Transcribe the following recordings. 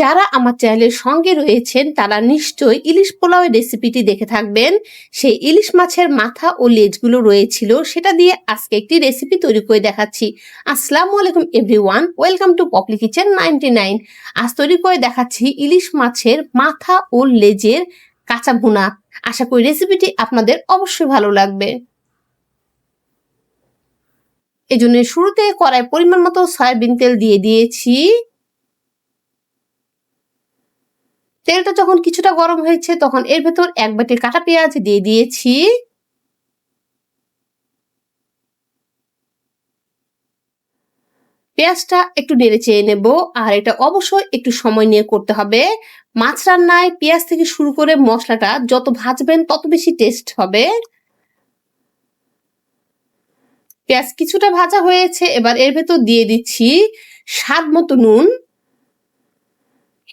যারা আমার চ্যানেলের সঙ্গে রয়েছেন, তারা নিশ্চয়ই ইলিশ পোলাওয়ের রেসিপিটি দেখে থাকবেন। সেই ইলিশ মাছের মাথা ও লেজগুলো রয়েছিল, সেটা দিয়ে আজকে একটি রেসিপি তৈরি করে দেখাচ্ছি। আসসালামু আলাইকুম everyone welcome to Popli kitchen ninety nine আজ তৈরি করে দেখাচ্ছি ইলিশ মাছের মাথা ও লেজের কাঁচা ভুনা। আশা করি রেসিপিটি আপনাদের অবশ্যই ভালো লাগবে। এই জন্য শুরুতে কড়াই পরিমাণ মতো সয়াবিন তেল দিয়ে দিয়েছি। তেলটা যখন কিছুটা গরম হয়েছে, তখন এর ভেতর এক বাটি কাটা পেঁয়াজ দিয়ে দিয়েছি। পেঁয়াজটা একটু নেড়ে চেয়ে নেব, আর এটা অবশ্যই একটু সময় নিয়ে করতে হবে। মাছ রান্নায় পেঁয়াজ থেকে শুরু করে মশলাটা যত ভাজবেন, তত বেশি টেস্ট হবে। পেঁয়াজ কিছুটা ভাজা হয়েছে, এবার এর ভেতর দিয়ে দিচ্ছি স্বাদ মতো নুন।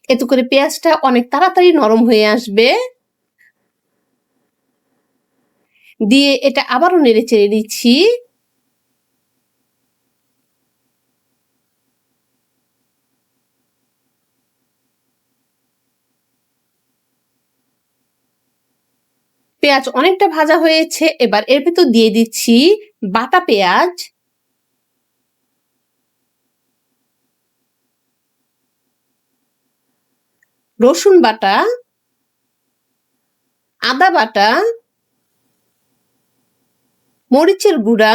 এতে করে পেঁয়াজটা অনেক তাড়াতাড়ি নরম হয়ে আসবে। দিয়ে এটা আবারও নেড়ে চেড়ে দিচ্ছি পেঁয়াজ অনেকটা ভাজা হয়েছে, এবার এর ভেতর দিয়ে দিচ্ছি বাটা পেঁয়াজ। রসুন বাটা, আদা বাটা, মরিচের গুঁড়া,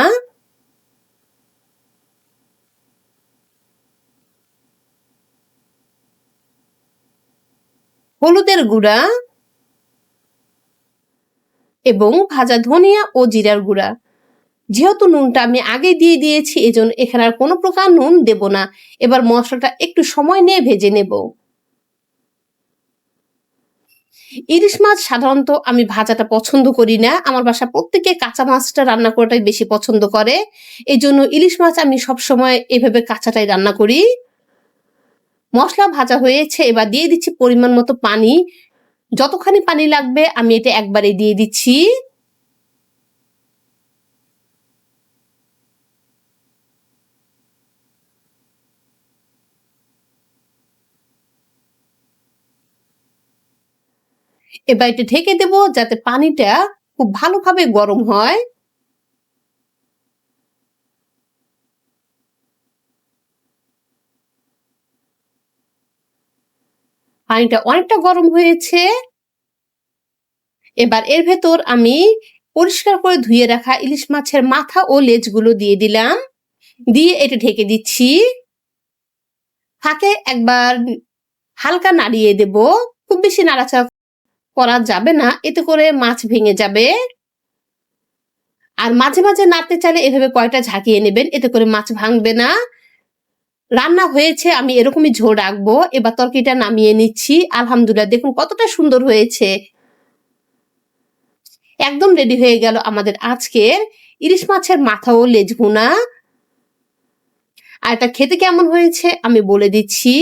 হলুদের গুঁড়া এবং ভাজা ধনিয়া ও জিরার গুঁড়া। যেহেতু নুনটা আমি আগে দিয়ে দিয়েছি, এজন্য এখানে আর কোনো প্রকার নুন দেব না। এবার মশলাটা একটু সময় নিয়ে ভেজে নেব। ইলিশ মাছ সাধারণত আমি ভাজাটা পছন্দ করি না। আমার বাসা প্রত্যেকে কাঁচা মাছটা রান্না করাটাই বেশি পছন্দ করে। এই জন্য ইলিশ মাছ আমি সবসময় এভাবে কাঁচাটাই রান্না করি। মশলা ভাজা হয়েছে, এবার দিয়ে দিচ্ছি পরিমাণ মতো পানি। যতখানি পানি লাগবে আমি এটা একবারে দিয়ে দিচ্ছি। এবার এটা ঢেকে দেব যাতে পানিটা খুব ভালোভাবে গরম হয়। পানিটা অনেকটা গরম হয়েছে। এবার এর ভেতর আমি পরিষ্কার করে ধুয়ে রাখা ইলিশ মাছের মাথা ও লেজগুলো দিয়ে দিলাম। দিয়ে এটা ঢেকে দিচ্ছি। ফাঁকে একবার হালকা নাড়িয়ে দেব। খুব বেশি নাড়াচাড়া করা যাবে না, এতে করে মাছ ভেঙে যাবে। আর মাঝে মাঝে নাড়তে চাইলে এভাবে কয়টা ঝাঁকিয়ে নেবেন, এতে করে মাছ ভাঙবে না। রান্না হয়েছে, আমি এরকমই ঝোল রাখব। এবার তরকিটা নামিয়ে নিচ্ছি। আলহামদুলিল্লাহ, দেখুন কতটা সুন্দর হয়েছে। একদম রেডি হয়ে গেল আমাদের আজকের ইলিশ মাছের মাথা ও লেজ ভুনা। আর এটা খেতে কেমন হয়েছে আমি বলে দিচ্ছি।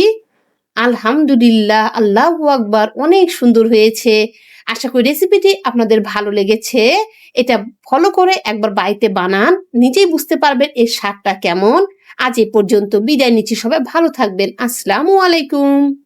আলহামদুলিল্লাহ, আল্লাহ আকবার, অনেক সুন্দর হয়েছে। আশা করি রেসিপিটি আপনাদের ভালো লেগেছে। এটা ফলো করে একবার বাড়িতে বানান, নিজেই বুঝতে পারবেন এর স্বাদটা কেমন। আজ এ পর্যন্ত বিদায় নিচ্ছি সবাই, ভালো থাকবেন। আসসালামু আলাইকুম।